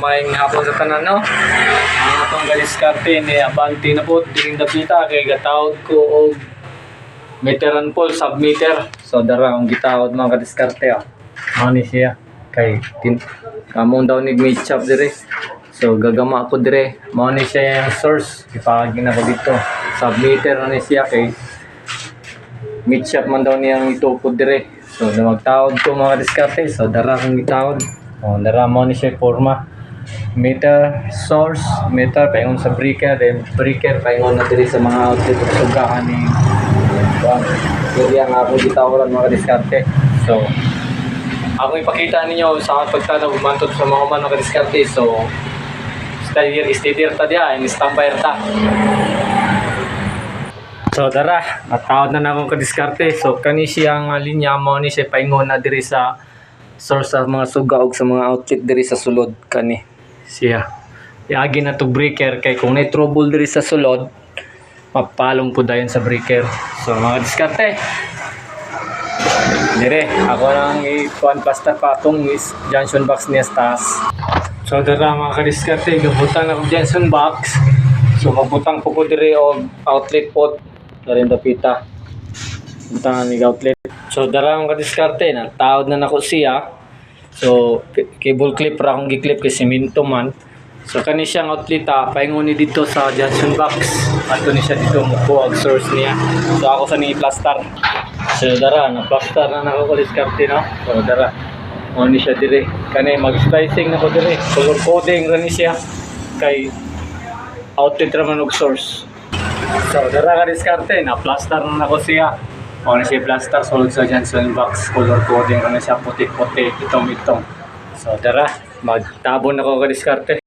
may hapon sa tanan no. Ang atong galiskarte ni Abanti na po dining dapita kay gatawd ko og meteran pole submeter. So dara ang gitawad mga kadiskarte ah. Ni siya kay tin kamong daw ni meet shop dire. So gagama ako dire. Mao ni siya yung source ipagin ako dito. Submeter na ni siya kay meet shop man daw niyang itupod dire. So na magtawad ko mga diskarte. So dara kong gitawad. Oh, dara mo ni siya forma. Meter source, meter paingon sa breaker, then breaker paingon na diri sa mga outlet ug sugahan ni Juan. Dili ang ako gitawaran mga diskarte. So ako ipakita ninyo sa pagtanaw mantod sa mga man mga diskarte. So steady steady ta dia, in standby ta. So dara, natawad na na akong kadiskarte. So kani siyang linya mo ni siya paingon na diri sa source sa mga suga ug sa mga outlet diri sa sulod kani siya. Iagi na to breaker kay kung may trouble diri sa sulod, mapalong po dayon sa breaker. So mga diskarte. Dire, ako lang i-kuan pasta pa itong is junction box niya sa taas. So dara mga kadiskarte, gabutan ako junction box. So magbutang po po dire og outlet pot Darin dapita. Butangan ni outlet. So dara mga kadiskarte na taod na nako siya. So cable clip ra akong giklip kay simento man. So kani siyang outlet ah, paingon ni dito sa junction box. Ato ni siya dito mo ang source niya. So ako sa ni plaster. So dara na plaster na nako kadiskarte no. So dara mo ni siya dire. Kani mag-splicing na ko dire. Color coding ra ni siya kay outlet ra man og source. So, dara ka diskarte, na plaster na ako siya. Na siya plaster, sulod sa Johnson box, color coding, ano siya puti-puti, itong-itong. So, dara, magtabon ako ka diskarte.